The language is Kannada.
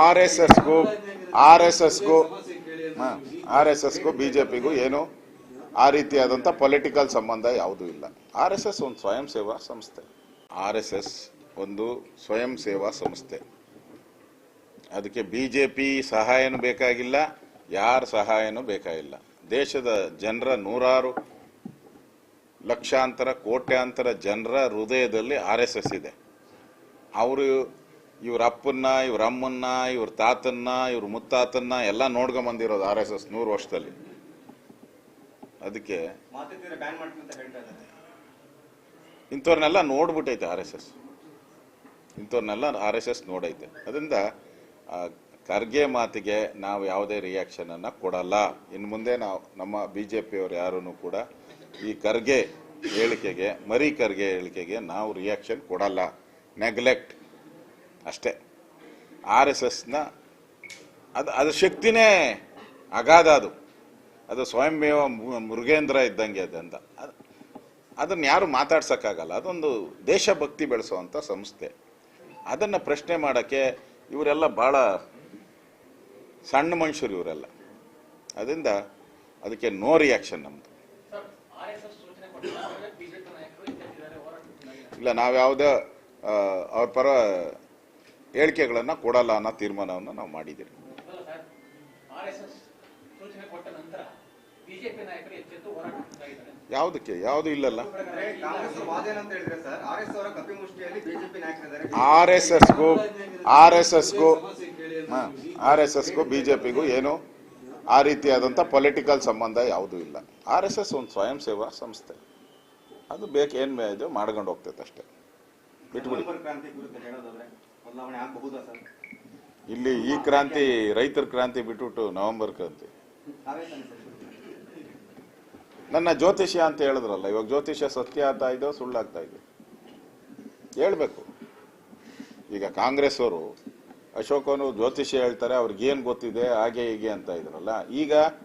ಆರ್ ಎಸ್ ಎಸ್ಗೂ ಆರ್ ಎಸ್ ಎಸ್ಗೂ ಆರ್ ಎಸ್ ಎಸ್ಗೂ ಬಿಜೆಪಿಗೂ ಏನು ಆ ರೀತಿಯಾದಂಥ ಪೊಲಿಟಿಕಲ್ ಸಂಬಂಧ ಯಾವುದೂ ಇಲ್ಲ. ಆರ್ ಎಸ್ ಎಸ್ ಒಂದು ಸ್ವಯಂ ಸೇವಾ ಸಂಸ್ಥೆ. ಆರ್ ಎಸ್ ಎಸ್ ಒಂದು ಸ್ವಯಂ ಸೇವಾ ಸಂಸ್ಥೆ. ಅದಕ್ಕೆ ಬಿಜೆಪಿ ಸಹಾಯನೂ ಬೇಕಾಗಿಲ್ಲ, ಯಾರ ಸಹಾಯನೂ ಬೇಕಾಗಿಲ್ಲ. ದೇಶದ ಜನರ ನೂರಾರು ಲಕ್ಷಾಂತರ, ಕೋಟ್ಯಾಂತರ ಜನರ ಹೃದಯದಲ್ಲಿ ಆರ್ ಎಸ್ ಎಸ್ ಇದೆ. ಅವರು ಇವ್ರ ಅಪ್ಪನ್ನ ಇವ್ರ ಅಮ್ಮನ್ನ ಇವ್ರ ತಾತನ್ನ ಇವ್ರ ಮುತ್ತಾತನ್ನ ಎಲ್ಲ ನೋಡ್ಕೊಂಬಂದಿರೋದು ಆರ್ ಎಸ್ ಎಸ್ ನೂರು ವರ್ಷದಲ್ಲಿ. ಅದಕ್ಕೆ ಇಂಥವ್ರನ್ನೆಲ್ಲ ನೋಡ್ಬಿಟ್ಟೈತೆ ಆರ್ ಎಸ್ ಎಸ್. ಇಂಥವ್ರನ್ನೆಲ್ಲ ಆರ್ ಎಸ್ ಎಸ್ ನೋಡೈತೆ. ಅದರಿಂದ ಖರ್ಗೆ ಮಾತಿಗೆ ನಾವು ಯಾವುದೇ ರಿಯಾಕ್ಷನ್ ಅನ್ನ ಕೊಡಲ್ಲ. ಇನ್ನು ಮುಂದೆ ನಾವು ನಮ್ಮ ಬಿ ಜೆ ಪಿಯವರು ಯಾರೂ ಕೂಡ ಈ ಖರ್ಗೆ ಹೇಳಿಕೆಗೆ ಮರಿ ಖರ್ಗೆ ಹೇಳಿಕೆಗೆ ನಾವು ರಿಯಾಕ್ಷನ್ ಕೊಡಲ್ಲ. ನೆಗ್ಲೆಕ್ಟ್ ಅಷ್ಟೇ. ಆರ್ ಎಸ್ ಎಸ್ನ ಅದು ಅದು ಶಕ್ತಿನೇ ಅಗಾಧ ಅದು. ಅದು ಸ್ವಯಂಮೇವ ಮುರುಗೇಂದ್ರ ಇದ್ದಂಗೆ ಅದು ಅಂತ. ಅದು, ಅದನ್ನ ಯಾರು ಮಾತಾಡ್ಸೋಕ್ಕಾಗಲ್ಲ. ಅದೊಂದು ದೇಶಭಕ್ತಿ ಬೆಳೆಸುವಂಥ ಸಂಸ್ಥೆ. ಅದನ್ನು ಪ್ರಶ್ನೆ ಮಾಡೋಕ್ಕೆ ಇವರೆಲ್ಲ ಭಾಳ ಸಣ್ಣ ಮನುಷ್ಯರು ಇವರೆಲ್ಲ. ಅದರಿಂದ ಅದಕ್ಕೆ ನೋ ರಿಯಾಕ್ಷನ್ ನಮ್ಮದು ಇಲ್ಲ, ನಾವು ಯಾವುದೇ ಅವ್ರ ಪರ ಹೇಳಿಕೆಗಳನ್ನ ಕೊಡಲ್ಲ ಅನ್ನೋ ತೀರ್ಮಾನವನ್ನು ನಾವು ಮಾಡಿದ್ದೀವಿ ಅಲ್ಲ ಸರ್? ಆರ್ಎಸ್ಎಸ್ ಸೂಚನೆ ಕೊಟ್ಟ ನಂತರ ಬಿಜೆಪಿ ನಾಯಕರು ಎಚ್ಚೆತ್ತು ಹೋರಾಟ ಮಾಡ್ತಾ ಯಾವುದಕ್ಕೆ? ಯಾವುದು ಇಲ್ಲಲ್ಲ. ಕಾಂಗ್ರೆಸ್ ವಾದ ಏನಂತ ಹೇಳಿದ್ರೆ ಸರ್ ಆರ್ ಎಸ್ ಆರ್ ಎಸ್ಗೂ ಆರ್ ಎಸ್ ಎಸ್ಗೂ ಆರ್ ಎಸ್ ಎಸ್ಗೂ ಬಿಜೆಪಿಗೂ ಏನು ಆ ರೀತಿಯಾದಂಥ ಪೊಲಿಟಿಕಲ್ ಸಂಬಂಧ ಯಾವುದೂ ಇಲ್ಲ. ಆರ್ ಎಸ್ ಎಸ್ ಒಂದು ಸ್ವಯಂ ಸೇವಾ ಸಂಸ್ಥೆ. ಅದು ಬೇಕು ಏನು ಇದು ಮಾಡ್ಕೊಂಡು ಹೋಗ್ತೈತೆ ಅಷ್ಟೇ. ಬಿಟ್ಬಿಡಿ. ನವೆಂಬರ್ ಕ್ರಾಂತಿ ಬದಲಾವಣೆ ಆಗಬಹುದಾ ಸರ್? ಇಲ್ಲಿ ಈ ಕ್ರಾಂತಿ ರೈತರ ಕ್ರಾಂತಿ ಬಿಟ್ಬಿಟ್ಟು ನವೆಂಬರ್ ಕ್ರಾಂತಿ. ನನ್ನ ಜ್ಯೋತಿಷ್ಯ ಅಂತ ಹೇಳಿದ್ರಲ್ಲ ಇವಾಗ ಜ್ಯೋತಿಷ್ಯ ಸತ್ಯ ಆಗ್ತಾ ಇದೆಯೋ ಸುಳ್ಳಾಗ್ತಾ ಇದೆ. ಹೇಳ್ಬೇಕು. ಈಗ ಕಾಂಗ್ರೆಸ್ ಅವರು ಅಶೋಕನು ಜ್ಯೋತಿಷ್ಯ ಹೇಳ್ತಾರೆ ಅವ್ರಿಗೆ ಏನ್ ಗೊತ್ತಿದೆ ಹಾಗೆ ಹೀಗೆ ಅಂತ ಇದ್ರಲ್ಲ. ಈಗ